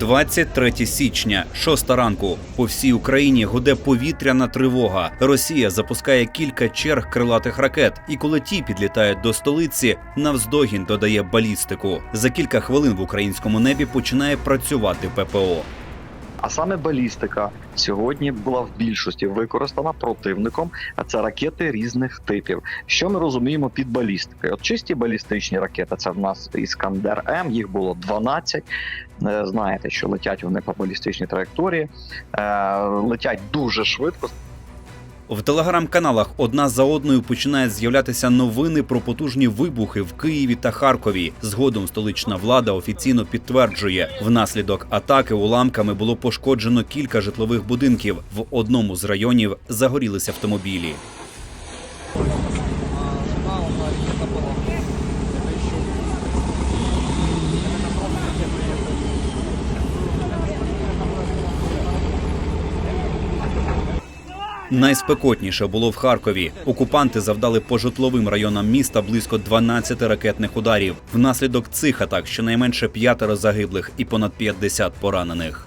23 січня, 6 ранку. По всій Україні гуде повітряна тривога. Росія запускає кілька черг крилатих ракет, і коли ті підлітають до столиці, навздогін додає балістику. За кілька хвилин в українському небі починає працювати ППО. А саме балістика сьогодні була в більшості використана противником, а це ракети різних типів. Що ми розуміємо під балістикою? От чисті балістичні ракети, це в нас Іскандер М, їх було 12. Е, Знаєте, що летять вони по балістичній траєкторії, е, летять дуже швидко. В телеграм-каналах одна за одною починають з'являтися новини про потужні вибухи в Києві та Харкові. Згодом столична влада офіційно підтверджує, внаслідок атаки уламками було пошкоджено кілька житлових будинків. В одному з районів загорілися автомобілі. Найспекотніше було в Харкові. Окупанти завдали по житловим районам міста близько 12 ракетних ударів. Внаслідок цих атак щонайменше п'ятеро загиблих і понад 50 поранених.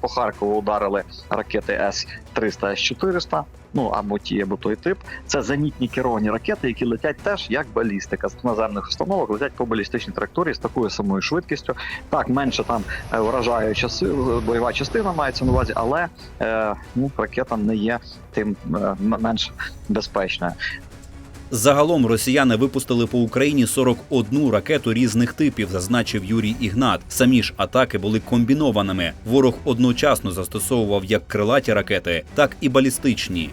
По Харкову ударили ракети С-300, С-400, ну або ті, або той тип. Це зенітні керовані ракети, які летять теж як балістика з наземних установок, летять по балістичній траєкторії з такою самою швидкістю. Так, менше там е, вражаюча сила, бойова частина мається на увазі, але е, ну, ракета не є тим е, менш безпечною. Загалом росіяни випустили по Україні 41 ракету різних типів, зазначив Юрій Ігнат. Самі ж атаки були комбінованими. Ворог одночасно застосовував як крилаті ракети, так і балістичні.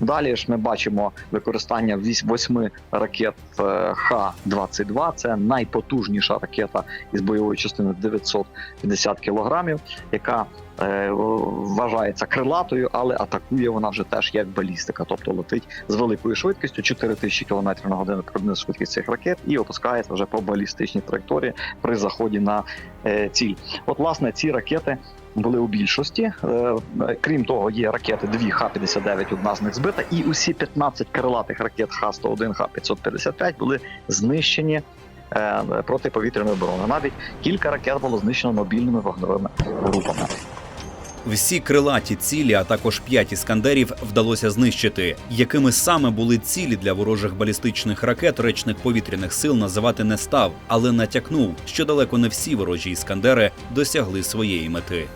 Далі ж ми бачимо використання восьми ракет е, Х-22. Це найпотужніша ракета із бойовою частиною 950 кілограмів, яка е, вважається крилатою, але атакує вона вже теж як балістика, тобто летить з великою швидкістю 4000 км на годину приблизно швидкість цих ракет і опускається вже по балістичній траєкторії при заході на е, ціль. От власне ці ракети були у більшості. Е, Крім того, є ракети дві Х-59, одна з них збита, і усі 15 крилатих ракет Х-101, Х-555 були знищені е, протиповітряною оборони. Навіть кілька ракет було знищено мобільними вогневими групами. Всі крилаті цілі, а також п'ять іскандерів вдалося знищити. Якими саме були цілі для ворожих балістичних ракет, речник повітряних сил називати не став, але натякнув, що далеко не всі ворожі іскандери досягли своєї мети.